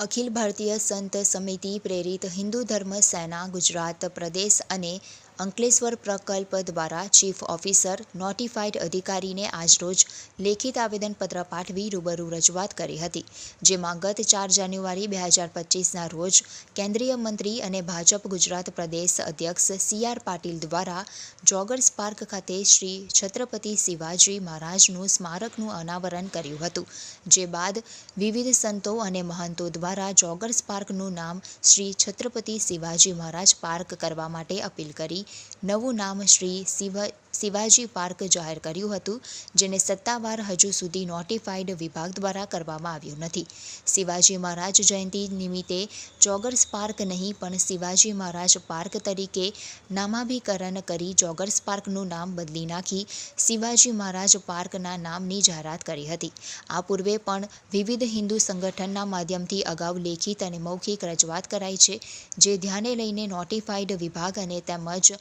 અખિલ ભારતીય સંત સમિતિ પ્રેરિત હિન્દુ ધર્મ સેના ગુજરાત પ્રદેશ અને અંકલેશ્વર પ્રકલ્પ દ્વારા ચીફ ઓફિસર નોટિફાઈડ અધિકારીને આજરોજ લેખિત આવેદનપત્ર પાઠવી રૂબરૂ રજૂઆત કરી હતી, જેમાં ગત ચાર જાન્યુઆરી બે હજાર પચીસના રોજ કેન્દ્રીય મંત્રી અને ભાજપ ગુજરાત પ્રદેશ અધ્યક્ષ સી આર પાટીલ દ્વારા જોગર્સ પાર્ક ખાતે શ્રી છત્રપતિ શિવાજી મહારાજનું સ્મારકનું અનાવરણ કર્યું હતું, જે બાદ વિવિધ સંતો અને મહંતો દ્વારા જોગર્સ પાર્કનું નામ શ્રી છત્રપતિ શિવાજી મહારાજ પાર્ક કરવા માટે અપીલ કરી નવું નામ શ્રી શિવ, શિવાજી પાર્ક જાહેર કર્યું હતું, જેને સત્તાવાર હજુ સુધી નોટિફાઈડ વિભાગ દ્વારા કરવામાં આવ્યું નથી. શિવાજી મહારાજ જયંતિ નિમિત્તે જોગર્સ પાર્ક નહીં, પણ શિવાજી મહારાજ પાર્ક તરીકે નામાભિકરણ કરી જોગર્સ પાર્કનું નામ બદલી નાખી શિવાજી મહારાજ પાર્કના નામની જાહેરાત કરી હતી. આ પૂર્વે પણ વિવિધ હિન્દુ સંગઠનના માધ્યમથી અગાઉ લેખિત અને મૌખિક રજૂઆત કરાઈ છે, જે ધ્યાને લઈને નોટિફાઈડ વિભાગ અને તેમજ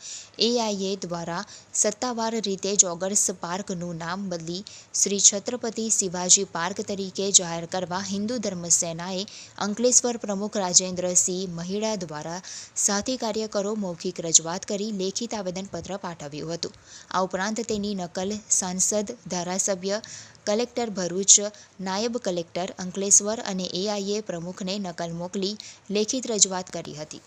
એઆઈએ દ્વારા સત્તાવાર રીતે જોગર્સ પાર્કનું નામ બદલી શ્રી છત્રપતિ શિવાજી પાર્ક તરીકે જાહેર કરવા હિન્દુ ધર્મ સેનાએ અંકલેશ્વર પ્રમુખ રાજેન્દ્રસિંહ મહિડા દ્વારા સાથી કાર્યકરો મૌખિક રજૂઆત કરી લેખિત આવેદનપત્ર પાઠવ્યું હતું. આ ઉપરાંત તેની નકલ, સાંસદ, ધારાસભ્ય, કલેક્ટર ભરૂચ, નાયબ કલેક્ટર અંકલેશ્વર અને એઆઈએ પ્રમુખને નકલ મોકલી લેખિત રજૂઆત કરી હતી.